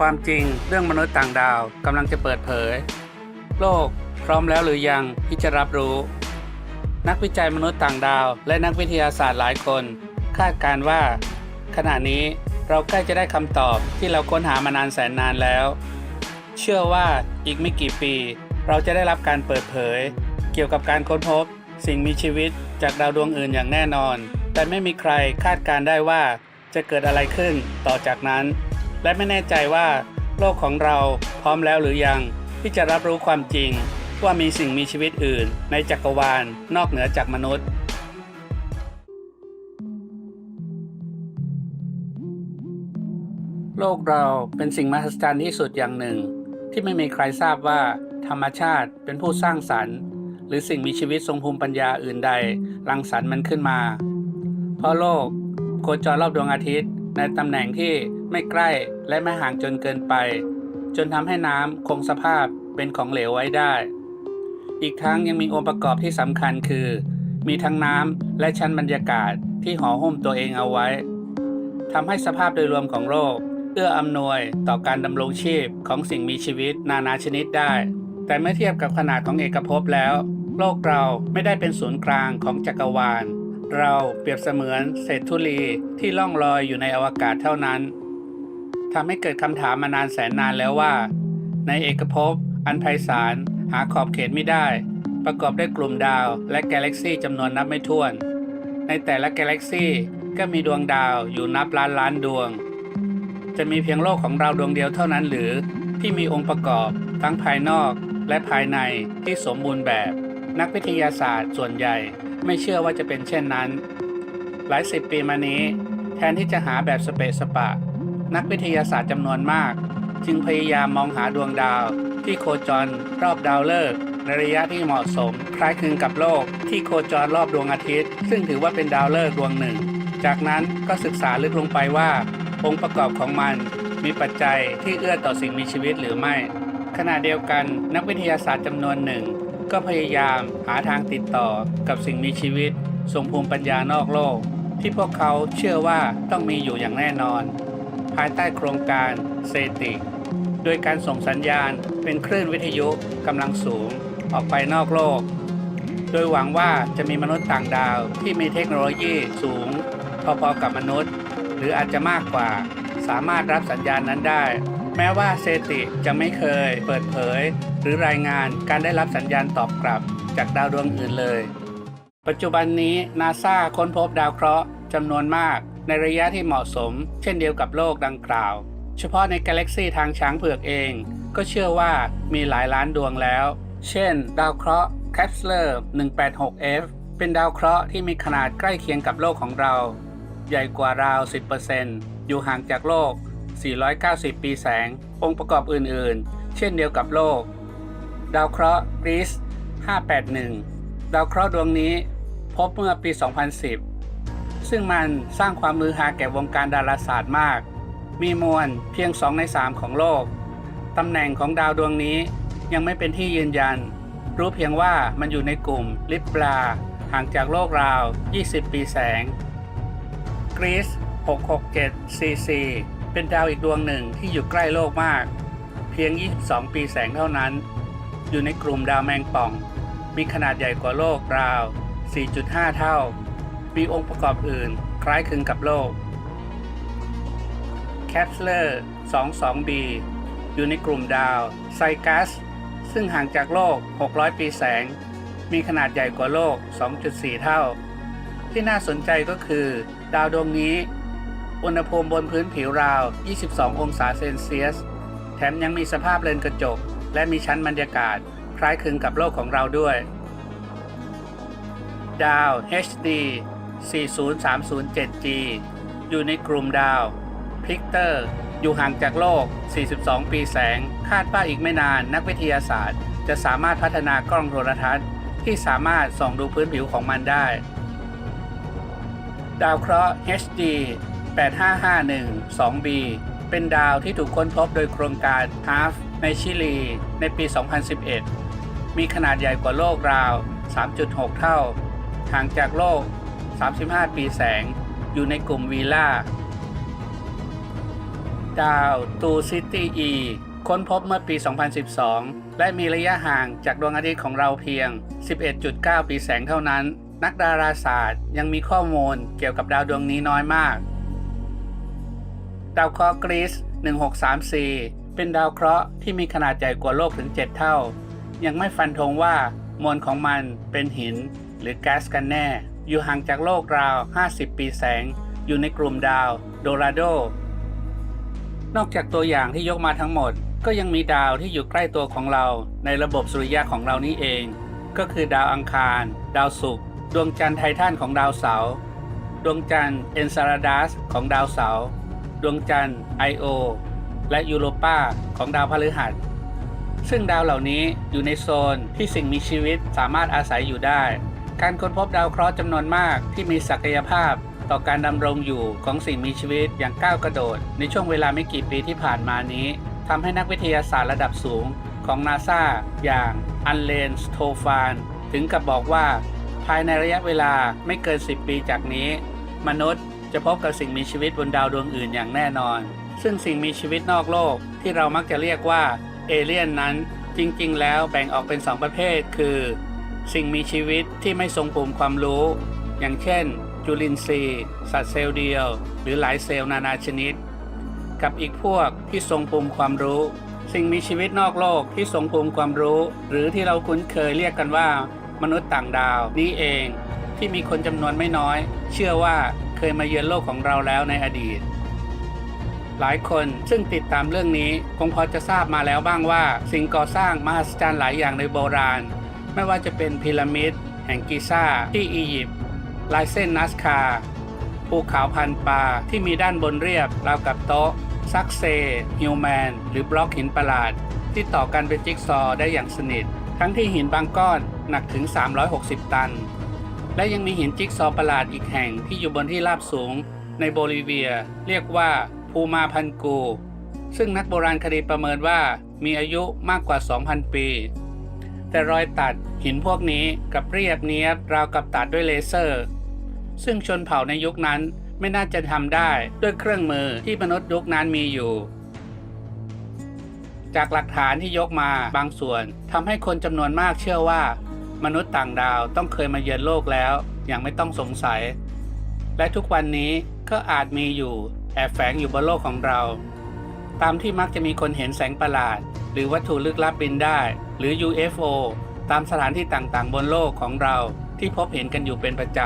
ความจริงเรื่องมนุษย์ต่างดาวกำลังจะเปิดเผย โลกพร้อมแล้วหรือยังที่จะรับรู้ นักวิจัยมนุษย์ต่างดาว และนักวิทยาศาสตร์หลายคน คาดการณ์ว่า ขณะนี้เราใกล้จะได้คำตอบที่เราค้นหามานานแสนนานแล้ว เชื่อว่าอีกไม่กี่ปี เราจะได้รับการเปิดเผย เกี่ยวกับการค้นพบ สิ่งมีชีวิตจากดาวดวงอื่นอย่างแน่นอน แต่ไม่มีใครคาดการณ์ได้ว่าจะเกิดอะไรขึ้นต่อจากนั้น และไม่แน่ใจว่า โลกของเราพร้อมแล้วหรือยัง ที่จะรับรู้ความจริง ว่ามีสิ่งมีชีวิตอื่น ในจักรวาลนอกเหนือจากมนุษย์โลกเราเป็นสิ่งมหัศจรรย์ที่สุดอย่างหนึ่ง ที่ไม่มีใครทราบว่า ธรรมชาติเป็นผู้สร้างสรรค์ หรือสิ่งมีชีวิตทรงภูมิปัญญาอื่นใดรังสรรค์มันขึ้นมา เพราะโลกโคจรรอบดวงอาทิตย์ ในตำแหน่งที่ไม่ใกล้และไม่ห่างจนเกินไป จนทำให้น้ำคงสภาพเป็นของเหลวไว้ได้ อีกทั้งยังมีองค์ประกอบที่สำคัญคือ มีทั้งน้ำและชั้นบรรยากาศที่ห่อหุ้มตัวเองเอาไว้ทำให้สภาพโดยรวมของโลกเอื้ออำนวยต่อการดำรงชีพของสิ่งมีชีวิตนานาชนิดได้ แต่เมื่อเทียบกับขนาดของเอกภพแล้ว โลกเราไม่ได้เป็นศูนย์กลางของจักรวาล เราเปรียบเสมือนเศษธุลีที่ล่องลอยอยู่ในอวกาศเท่านั้นทำให้เกิดคำถามมานานแสนนานแล้วว่า ในเอกภพอันไพศาลหาขอบเขตไม่ได้ ประกอบด้วยกลุ่มดาวและกาแล็กซี่จำนวนนับไม่ถ้วน ในแต่ละกาแล็กซี่ก็มีดวงดาวอยู่นับล้านล้านดวง จะมีเพียงโลกของเราดวงเดียวเท่านั้นหรือที่มีองค์ประกอบทั้งภายนอกและภายในที่สมบูรณ์แบบ นักวิทยาศาสตร์ส่วนใหญ่ ไม่เชื่อว่าจะเป็นเช่นนั้น หลายสิบปีมานี้ แทนที่จะหาแบบสเปซสปะ นักวิทยาศาสตร์จำนวนมาก จึงพยายามมองหาดวงดาว ที่โคจรรอบดาวฤกษ์ในระยะที่เหมาะสม คล้ายคลึงกับโลกที่โคจรรอบดวงอาทิตย์ ซึ่งถือว่าเป็นดาวฤกษ์ดวงหนึ่ง จากนั้นก็ศึกษาลึกลงไปว่า องค์ประกอบของมันมีปัจจัยที่เอื้อต่อสิ่งมีชีวิตหรือไม่ ขณะเดียวกันนักวิทยาศาสตร์จำนวนหนึ่ง ก็พยายามหาทางติดต่อกับสิ่งมีชีวิตทรงภูมิปัญญานอกโลก ที่พวกเขาเชื่อว่าต้องมีอยู่อย่างแน่นอน ภายใต้โครงการเซติ โดยการส่งสัญญาณเป็นคลื่นวิทยุกำลังสูงออกไปนอกโลก โดยหวังว่าจะมีมนุษย์ต่างดาวที่มีเทคโนโลยีสูงพอๆกับมนุษย์ หรืออาจจะมากกว่า สามารถรับสัญญาณนั้นได้ แม้ว่าเซติจะไม่เคยเปิดเผย หรือรายงานการได้รับสัญญาณตอบกลับจากดาวดวงอื่นเลย ปัจจุบันนี้นาซาค้นพบดาวเคราะห์จำนวนมากในระยะที่เหมาะสม เช่นเดียวกับโลกดังกล่าว เฉพาะในกาแล็กซีทางช้างเผือกเอง ก็เชื่อว่ามีหลายล้านดวงแล้ว เช่น ดาวเคราะห์ Kepler 186f เป็นดาวเคราะห์ที่มีขนาดใกล้เคียงกับโลกของเรา ใหญ่กว่าราว 10%อยู่ห่างจากโลก 490 ปีแสง องค์ประกอบอื่นๆ เช่นเดียวกับโลก ดาวเคราะห์ RIS 581 ดาวเคราะห์ดวงนี้พบเมื่อปี 2010 ซึ่งมันสร้างความมือหาแก่วงการดาราศาสตร์มาก มีมวลเพียง 2 ใน 3 ของโลก ตำแหน่งของดาวดวงนี้ยังไม่เป็นที่ยืนยัน รู้เพียงว่ามันอยู่ในกลุ่มลิปลาห่างจากโลกราว 20 ปีแสงกรีซ667 cc เป็นดาวอีกดวงหนึ่งที่อยู่ใกล้โลกมาก เพียง 22 ปีแสงเท่านั้น อยู่ในกลุ่มดาวแมงป่อง มีขนาดใหญ่กว่าโลกราว 4.5 เท่า มีองค์ประกอบอื่นคล้ายคลึงกับโลกแคปเลอร์ 22b อยู่ในกลุ่มดาวไซกัส ซึ่งห่างจากโลก 600 ปีแสง มีขนาดใหญ่กว่าโลก 2.4 เท่า ที่น่าสนใจก็คือ ดาวดวงนี้ อุณหภูมิบนพื้นผิวราว 22 องศาเซนเซียส แถมยังมีสภาพเลนกระจก และมีชั้นบรรยากาศ คล้ายคลึงกับโลกของเราด้วย ดาว HD 40307G อยู่ในกลุ่มดาวพิกเตอร์อยู่ห่างจากโลก 42 ปีแสง คาดว่าอีกไม่นานนักวิทยาศาสตร์ จะสามารถพัฒนากล้องโทรทัศน์ ที่สามารถส่องดูพื้นผิวของมันได้ ดาวเคราะห์ HD 8551 2b เป็นดาวที่ถูกค้นพบโดยโครงการ HALF ในชิลี ในปี 2011 มีขนาดใหญ่กว่าโลกราว 3.6 เท่า ห่างจากโลก 35 ปีแสง อยู่ในกลุ่มวีล่า ดาวตูซิตี้อีค้นพบเมื่อปี 2012 และมีระยะห่างจากดวงอาทิตย์ของเราเพียง 11.9 ปีแสงเท่านั้น นักดาราศาสตร์ยังมีข้อมูลเกี่ยวกับดาวดวงนี้น้อยมาก ดาวเคราะห์กรีซ1634 เป็นดาวเคราะห์ที่มีขนาดใหญ่กว่าโลกถึง 7 เท่า ยังไม่ฟันธงว่ามวลของมันเป็นหินหรือแก๊สกันแน่ อยู่ห่างจากโลกราว 50 ปีแสง อยู่ในกลุ่มดาวโดราโด นอกจากตัวอย่างที่ยกมาทั้งหมด ก็ยังมีดาวที่อยู่ใกล้ตัวของเราในระบบสุริยะของเรานี่เอง ก็คือดาวอังคาร ดาวศุกร์ ดวงจันทร์ไททันของดาวเสาร์ ดวงจันทร์เอนซาราดัสของดาวเสาร์ ดวงจันทร์ ไอโอ และยูโรปาของดาวพฤหัส ซึ่งดาวเหล่านี้อยู่ในโซนที่สิ่งมีชีวิตสามารถอาศัยอยู่ได้ การค้นพบดาวเคราะห์จำนวนมากที่มีศักยภาพต่อการดำรงอยู่ของสิ่งมีชีวิตอย่างก้าวกระโดด ในช่วงเวลาไม่กี่ปีที่ผ่านมานี้ทำให้นักวิทยาศาสตร์ระดับสูงของนาซาอย่างอันเลนสโทฟานถึงกับบอกว่า ภายในระยะเวลาไม่เกิน 10 ปีจากนี้ มนุษย์ จะพบกับสิ่งมีชีวิตบนดาวดวงอื่นอย่างแน่นอน ซึ่งสิ่งมีชีวิตนอกโลกที่เรามักจะเรียกว่าเอเลี่ยนนั้น จริงๆ แล้วแบ่งออกเป็น 2 ประเภท คือ สิ่งมีชีวิตที่ไม่ทรงภูมิความรู้ อย่างเช่น จุลินทรีย์ สัตว์เซลล์เดียว หรือหลายเซลล์นานาชนิด กับอีกพวกที่ทรงภูมิความรู้ สิ่งมีชีวิตนอกโลกที่ทรงภูมิความรู้ หรือที่เราคุ้นเคยเรียกกันว่า มนุษย์ต่างดาวนี้เอง ที่มีคนจำนวนไม่น้อย เชื่อว่าเคยมาเยือนโลกของเราแล้วในอดีต หลายคนซึ่งติดตามเรื่องนี้คงพอจะทราบมาแล้วบ้างว่า สิ่งก่อสร้างมหัศจรรย์หลายอย่างในโบราณ ไม่ว่าจะเป็นพีระมิด แห่งกิซ่า ที่อียิปต์ลายเส้นนัสคาภูเขาพันปลาที่มีด้านบนเรียบราวกับโต๊ะ ซักเซฮิวแมน หรือบล็อกหินประหลาด ที่ต่อกันเป็นจิ๊กซอได้อย่างสนิท ทั้งที่หินบางก้อนหนักถึง 360 ตัน และยังมีหินจิ๊กซอประหลาดอีกแห่งที่อยู่บนที่ราบสูงในโบลิเวีย เรียกว่าภูมาพันกู ซึ่งนักโบราณคดีประเมินว่ามีอายุมากกว่า 2,000 ปี แต่รอยตัดหินพวกนี้กับเรียบเนียบราวกับตัดด้วยเลเซอร์ ซึ่งชนเผ่าในยุคนั้นไม่น่าจะทำได้ด้วยเครื่องมือที่มนุษย์ยุคนั้นมีอยู่ จากหลักฐานที่ยกมาบางส่วนทำให้คนจำนวนมากเชื่อว่า มนุษย์ต่างดาวต้องเคยมาเยือนโลกแล้วอย่างไม่ต้องสงสัย และทุกวันนี้ก็อาจมีอยู่แอบแฝงอยู่บนโลกของเรา ตามที่มักจะมีคนเห็นแสงประหลาด หรือวัตถุลึกลับบินได้ หรือ UFO ตามสถานที่ต่างๆ บนโลกของเราที่พบเห็นกันอยู่เป็นประจ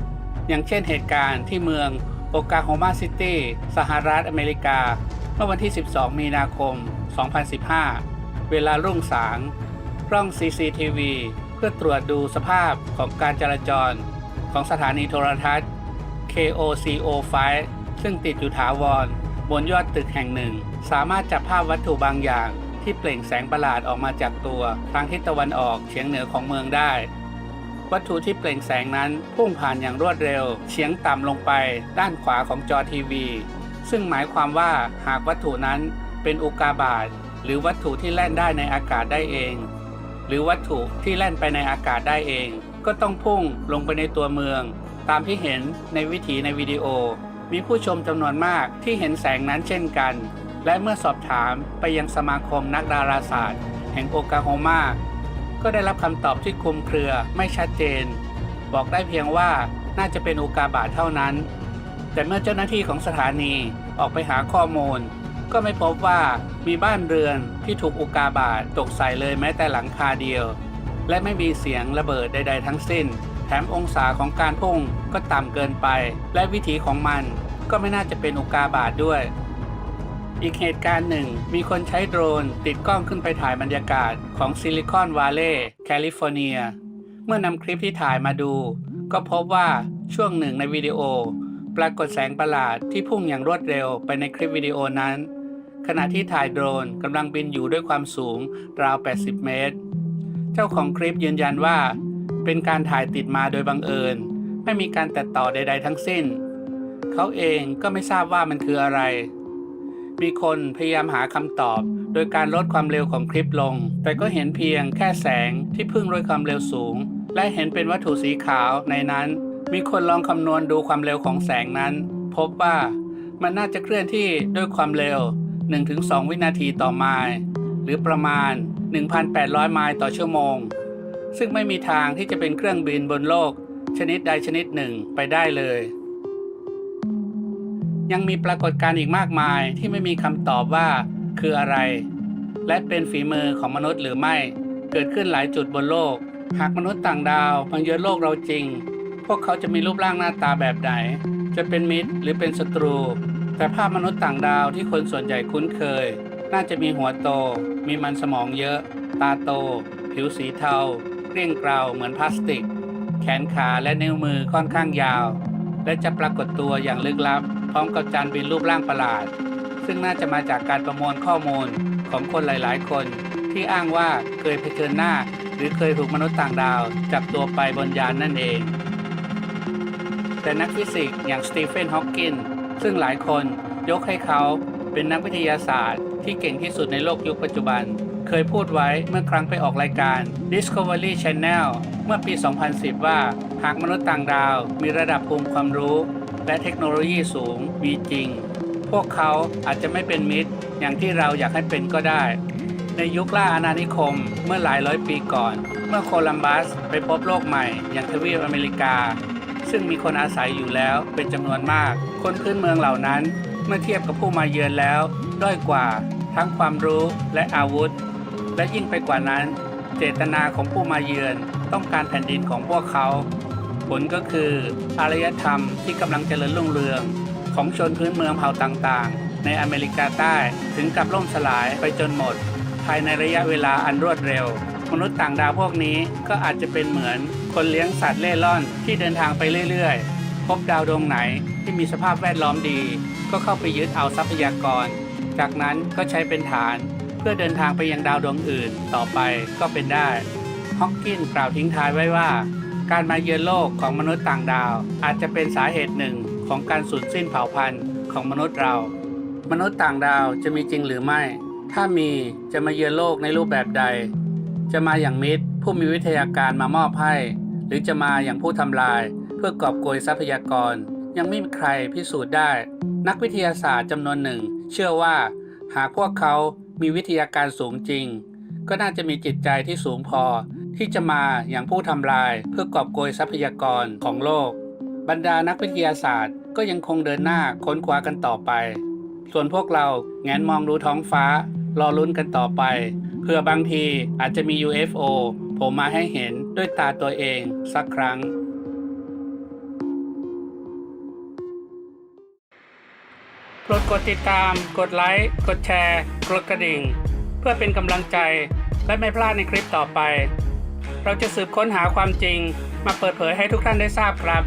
ำ อย่างเช่นเหตุการณ์ที่เมืองโอกาโฮมาซิตี้สหรัฐอเมริกา เมื่อวันที่ 12 มีนาคม 2015 เวลารุ่งสางกล้อง CCTV พื่อตรวจดูสภาพของการจราจรของสถานีโทรทัศน์ KOCO 5 ซึ่งติดอยู่ถาวร บนยอดตึกแห่งหนึ่ง สามารถจับภาพวัตถุบางอย่าง ที่เปล่งแสงประหลาดออกมาจากตัวทางทิศตะวันออกเฉียงเหนือของเมืองได้ วัตถุที่เปล่งแสงนั้นพุ่งผ่านอย่างรวดเร็วเฉียงต่ำลงไปด้านขวาของจอทีวี ซึ่งหมายความว่าหากวัตถุนั้นเป็นอุกกาบาตหรือวัตถุที่แล่นได้ในอากาศได้เอง หรือวัตถุที่แล่นไปในอากาศได้เอง ก็ต้องพุ่งลงไปในตัวเมือง ตามที่เห็นในวิถีในวิดีโอ มีผู้ชมจำนวนมากที่เห็นแสงนั้นเช่นกัน และเมื่อสอบถามไปยังสมาคมนักดาราศาสตร์ แห่งโอกาโฮมาก็ได้รับคำตอบที่คลุมเครือไม่ชัดเจน บอกได้เพียงว่าน่าจะเป็นอุกกาบาตเท่านั้น แต่เมื่อเจ้าหน้าที่ของสถานีออกไปหาข้อมูล ก็ไม่พบว่ามีบ้านเรือนที่ถูกอุกาบาตตกใส่เลยแม้แต่หลังคาเดียว และไม่มีเสียงระเบิดใด ๆ ทั้งสิ้น แถมองศาของการพุ่งก็ต่ำเกินไป และวิถีของมันก็ไม่น่าจะเป็นอุกกาบาตด้วย อีกเหตุการณ์หนึ่ง มีคนใช้โดรนติดกล้องขึ้นไปถ่ายบรรยากาศของซิลิคอนวาเลย์แคลิฟอร์เนีย เมื่อนำคลิปที่ถ่ายมาดู ก็พบว่าช่วงหนึ่งในวิดีโอ ปรากฏแสงประหลาดที่พุ่งอย่างรวดเร็วไปในคลิปวิดีโอนั้น ขณะที่ถ่ายโดรนกำลังบินอยู่ด้วยความสูงราว 80 เมตร เจ้าของคลิปยืนยันว่า เป็นการถ่ายติดมาโดยบังเอิญ ไม่มีการตัดต่อใด ๆ ทั้งสิ้น เขาเองก็ไม่ทราบว่ามันคืออะไร มีคนพยายามหาคำตอบ โดยการลดความเร็วของคลิปลง แต่ก็เห็นเพียงแค่แสงที่พุ่งด้วยความเร็วสูง และเห็นเป็นวัตถุสีขาวในนั้น มีคนลองคำนวณดูความเร็วของแสงนั้น พบว่ามันน่าจะเคลื่อนที่ด้วยความเร็ว 1-2 วินาทีต่อไมล์หรือประมาณ 1,800 ไมล์ต่อชั่วโมง ซึ่งไม่มีทางที่จะเป็นเครื่องบินบนโลก ชนิดใดชนิดหนึ่งไปได้เลย ยังมีปรากฏการณ์อีกมากมายที่ไม่มีคำตอบว่าคืออะไร และเป็นฝีมือของมนุษย์หรือไม่ เกิดขึ้นหลายจุดบนโลก หากมนุษย์ต่างดาวมาเยือนโลกเราจริง พวกเขาจะมีรูปร่างหน้าตาแบบไหนจะเป็นมิตรหรือเป็นศัตรู แต่ภาพมนุษย์ต่างดาวที่คนส่วนใหญ่คุ้นเคย น่าจะมีหัวโต มีมันสมองเยอะ ตาโต ผิวสีเทาเกลี้ยงเกลาเหมือนพลาสติก แขนขาและนิ้วมือค่อนข้างยาว และจะปรากฏตัวอย่างลึกลับ พร้อมกับจานบินรูปร่างประหลาด ซึ่งน่าจะมาจากการประมวลข้อมูลของคนหลาย ๆ คน ที่อ้างว่าเคยเผชิญหน้า หรือเคยถูกมนุษย์ต่างดาว จับตัวไปบนยานนั่นเอง แต่นักฟิสิกส์อย่างสตีเฟนฮอว์กิน ซึ่งหลายคนยกให้เขาเป็นนักวิทยาศาสตร์ ที่เก่งที่สุดในโลกยุคปัจจุบัน เคยพูดไว้เมื่อครั้งไปออกรายการ Discovery Channel เมื่อปี 2010 ว่าหากมนุษย์ต่างดาวมีระดับภูมิความรู้ และเทคโนโลยีสูงมีจริง พวกเขาอาจจะไม่เป็นมิตร อย่างที่เราอยากให้เป็นก็ได้ ในยุคล่าอาณานิคมเมื่อหลายร้อยปีก่อน เมื่อโคลัมบัสไปพบโลกใหม่อย่างทวีปอเมริกา ซึ่งมีคนอาศัยอยู่แล้วเป็นจำนวนมาก คนพื้นเมืองเหล่านั้น เมื่อเทียบกับผู้มาเยือนแล้ว ด้อยกว่า ทั้งความรู้และอาวุธ และยิ่งไปกว่านั้น เจตนาของผู้มาเยือนต้องการแผ่นดินของพวกเขา ผลก็คืออารยธรรมที่กำลังเจริญรุ่งเรือง ของชนพื้นเมืองเผ่าต่างๆ ในอเมริกาใต้ถึงกับล่มสลายไปจนหมด ภายในระยะเวลาอันรวดเร็ว มนุษย์ต่างดาวพวกนี้ก็อาจจะเป็นเหมือนคนเลี้ยงสัตว์เล่ร่อนที่เดินทางไปเรื่อยๆ พบดาวดวงไหนที่มีสภาพแวดล้อมดี ก็เข้าไปยึดเอาทรัพยากร จากนั้นก็ใช้เป็นฐาน เพื่อเดินทางไปยังดาวดวงอื่นต่อไปก็เป็นได้ฮอกกินกล่าวทิ้งท้ายไว้ว่า การมาเยือนโลกของมนุษย์ต่างดาว อาจจะเป็นสาเหตุหนึ่งของการสูญสิ้นเผ่าพันธุ์ของมนุษย์เรา มนุษย์ต่างดาวจะมีจริงหรือไม่ ถ้ามีจะมาเยือนโลกในรูปแบบใด จะมาอย่างมิตร ผู้มีวิทยาการมามอบให้ หรือจะมาอย่างผู้ทำลาย เพื่อกอบโกยทรัพยากร ยังไม่มีใครพิสูจน์ได้ นักวิทยาศาสตร์จำนวนหนึ่ง เชื่อว่า หากพวกเขามีวิทยาการสูงจริง ก็น่าจะมีจิตใจที่สูงพอ ที่จะมาอย่างผู้ทำลาย เพื่อกอบโกยทรัพยากรของโลก บรรดานักวิทยาศาสตร์ก็ยังคงเดินหน้าค้นคว้ากันต่อไป ส่วนพวกเราแงนมองดูท้องฟ้ารอลุ้นกันต่อไป เพื่อบางทีอาจจะมี UFO โผล่มาให้เห็นด้วยตาตัวเองสักครั้ง โปรดกดติดตาม กดไลค์ กดแชร์ กดกระดิ่ง เพื่อเป็นกำลังใจและไม่พลาดในคลิปต่อไป เราจะสืบค้นหาความจริงมาเปิดเผยให้ทุกท่านได้ทราบครับ